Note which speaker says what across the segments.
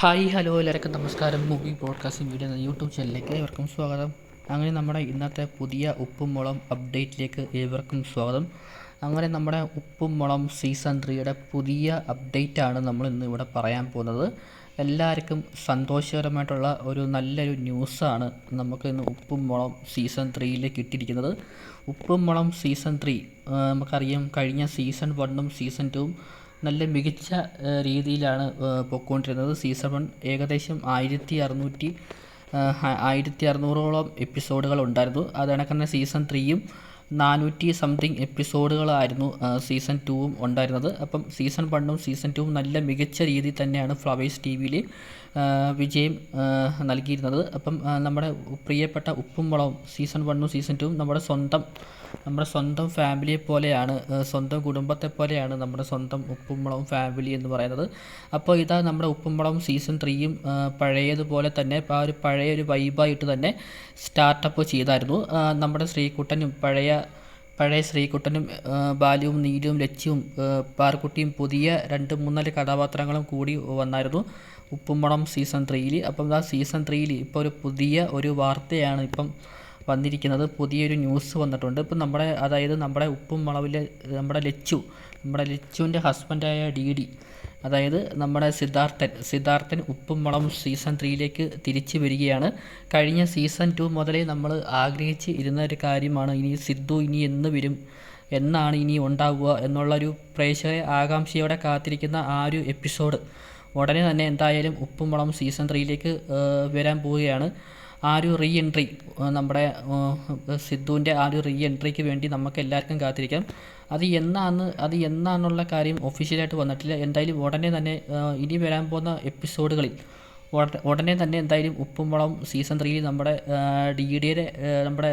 Speaker 1: Hi hello എല്ലാവർക്കും നമസ്കാരം. Movie podcasting video എന്ന യൂട്യൂബ് ചാനലിലേക്ക് ഏവർക്കും സ്വാഗതം. അങ്ങനെ നമ്മുടെ ഇന്നത്തെ പുതിയ ഉപ്പും മുളം അപ്ഡേറ്റിലേക്ക് ഏവർക്കും സ്വാഗതം. അങ്ങനെ നമ്മുടെ ഉപ്പും മുളം സീസൺ ത്രീയുടെ പുതിയ അപ്ഡേറ്റ് ആണ് നമ്മൾ ഇന്ന് ഇവിടെ പറയാൻ പോകുന്നത്. എല്ലാവർക്കും സന്തോഷകരമായിട്ടുള്ള ഒരു നല്ലൊരു ന്യൂസാണ് നമുക്ക് ഇന്ന് ഉപ്പും മുളം സീസൺ ത്രീയിൽ കിട്ടിയിരിക്കുന്നത്. ഉപ്പും മുളം സീസൺ ത്രീ നമുക്കറിയാം കഴിഞ്ഞ സീസൺ വണ്ണും സീസൺ ടുവും നല്ല മികച്ച രീതിയിലാണ് പോയിക്കൊണ്ടിരുന്നത് സീസൺ വൺ ഏകദേശം ആയിരത്തി അറുന്നൂറ്റി ആയിരത്തി അറുന്നൂറോളം എപ്പിസോഡുകൾ ഉണ്ടായിരുന്നു. അത് കണക്ക് സീസൺ ത്രീയും നാനൂറ്റി സംതിങ് എപ്പിസോഡുകളായിരുന്നു സീസൺ ടൂവും ഉണ്ടായിരുന്നത്. അപ്പം സീസൺ വണ്ണും സീസൺ ടൂവും നല്ല മികച്ച രീതിയിൽ തന്നെയാണ് ഫ്ലവേഴ്സ് ടി വിയിൽ വിജയം നൽകിയിരുന്നത്. അപ്പം നമ്മുടെ പ്രിയപ്പെട്ട ഉപ്പും വളവും സീസൺ വണ്ണും സീസൺ ടൂവും നമ്മുടെ സ്വന്തം നമ്മുടെ സ്വന്തം ഫാമിലിയെ പോലെയാണ് സ്വന്തം കുടുംബത്തെ പോലെയാണ് നമ്മുടെ സ്വന്തം ഉപ്പും മുളകും ഫാമിലി എന്ന് പറയുന്നത്. അപ്പോൾ ഇതാ നമ്മുടെ ഉപ്പും മുളകും സീസൺ ത്രീയും പഴയതുപോലെ തന്നെ ആ ഒരു പഴയ ഒരു വൈബായിട്ട് തന്നെ സ്റ്റാർട്ടപ്പ് ചെയ്തായിരുന്നു. നമ്മുടെ ശ്രീകുട്ടനും പഴയ പഴയ ശ്രീകുട്ടനും ബാലുവും നീലുവും ലച്ചുവും പാർക്കുട്ടിയും പുതിയ രണ്ട് മൂന്നാൽ കഥാപാത്രങ്ങളും കൂടി വന്നായിരുന്നു ഉപ്പുമണം സീസൺ ത്രീയിൽ അപ്പം ആ സീസൺ ത്രീയിൽ ഇപ്പോൾ ഒരു പുതിയ ഒരു വാർത്തയാണ് ഇപ്പം വന്നിരിക്കുന്നത്. പുതിയൊരു ന്യൂസ് വന്നിട്ടുണ്ട്. ഇപ്പം നമ്മുടെ അതായത് നമ്മുടെ ഉപ്പും മുളവിലെ നമ്മുടെ ലച്ചു നമ്മുടെ ലച്ചുവിന്റെ ഹസ്ബൻഡായ ഡി ഡി അതായത് നമ്മുടെ സിദ്ധാർത്ഥൻ സിദ്ധാർത്ഥൻ ഉപ്പും മുളവും സീസൺ ത്രീയിലേക്ക് തിരിച്ചു വരികയാണ്. കഴിഞ്ഞ സീസൺ ടു മുതലേ നമ്മൾ ആഗ്രഹിച്ച് ഇരുന്ന ഒരു കാര്യമാണ് ഇനി സിദ്ധു ഇനി എന്ന് വരും എന്നാണ് ഇനി ഉണ്ടാവുക എന്നുള്ളൊരു പ്രേക്ഷക ആകാംക്ഷയോടെ കാത്തിരിക്കുന്ന ആ ഒരു എപ്പിസോഡ് ഉടനെ തന്നെ എന്തായാലും ഉപ്പും മുളവും സീസൺ ത്രീയിലേക്ക് വരാൻ പോവുകയാണ്. ആ ഒരു റീ എൻട്രി നമ്മുടെ സിദ്ധുവിന്റെ ആ ഒരു റീ എൻട്രിക്ക് വേണ്ടി നമുക്ക് എല്ലാവർക്കും കാത്തിരിക്കാം. അത് എന്നാണ് അത് എന്നാണെന്നുള്ള കാര്യം ഒഫീഷ്യലായിട്ട് വന്നിട്ടില്ല. എന്തായാലും ഉടനെ തന്നെ ഇനി വരാൻ പോകുന്ന എപ്പിസോഡുകളിൽ ഉട- ഉടനെ തന്നെ എന്തായാലും ഉപ്പും മുളം സീസൺ ത്രീയിൽ നമ്മുടെ ഡി ഡിയുടെ നമ്മുടെ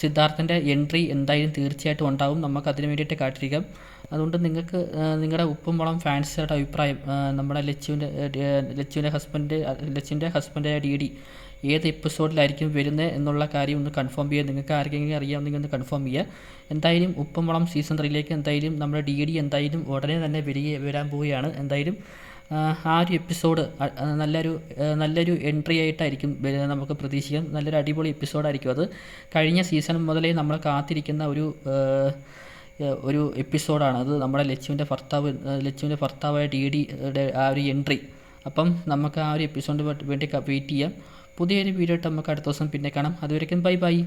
Speaker 1: സിദ്ധാർത്ഥന്റെ എൻട്രി എന്തായാലും തീർച്ചയായിട്ടും ഉണ്ടാവും. നമുക്ക് അതിന് വേണ്ടിയിട്ട് കാത്തിരിക്കാം. അതുകൊണ്ട് നിങ്ങൾക്ക് നിങ്ങളുടെ ഉപ്പും മുളം ഫാൻസുകളുടെ അഭിപ്രായം നമ്മുടെ ലച്ചുവിന്റെ ലച്ചുവിന്റെ ഹസ്ബൻഡ് ലച്ചുവിന്റെ ഹസ്ബൻഡായ ഡി ഡി ഏത് എപ്പിസോഡിലായിരിക്കും വരുന്നത് എന്നുള്ള കാര്യം ഒന്ന് കൺഫേം ചെയ്യുക. നിങ്ങൾക്ക് ആർക്കെങ്കിലും അറിയാമെങ്കിൽ ഒന്ന് കൺഫേം ചെയ്യുക. എന്തായാലും ഉപ്പും മുളം സീസൺ ത്രീയിലേക്ക് എന്തായാലും നമ്മുടെ ഡി ഡി എന്തായാലും ഉടനെ തന്നെ വരിക വരാൻ പോവുകയാണ്. എന്തായാലും ആ, ഒരു എപ്പിസോഡ് നല്ലൊരു നല്ലൊരു എൻട്രി ആയിട്ടായിരിക്കും നമുക്ക് പ്രതീക്ഷിക്കാം. നല്ലൊരു അടിപൊളി എപ്പിസോഡായിരിക്കും അത്. കഴിഞ്ഞ സീസൺ മുതലേ നമ്മൾ കാത്തിരിക്കുന്ന ഒരു ഒരു എപ്പിസോഡാണ് അത്. നമ്മുടെ ലച്ചുവിന്റെ ഭർത്താവ് ലച്ചുവിന്റെ ഭർത്താവായ ഡി ഡിയുടെ ആ ഒരു എൻട്രി അപ്പം നമുക്ക് ആ ഒരു എപ്പിസോഡിന് വേണ്ടി വെയിറ്റ് ചെയ്യാം. പുതിയൊരു വീഡിയോ ആയിട്ട് നമുക്ക് അടുത്ത ദിവസം പിന്നെ കാണാം. അതുവരേക്കും ബൈ ബൈ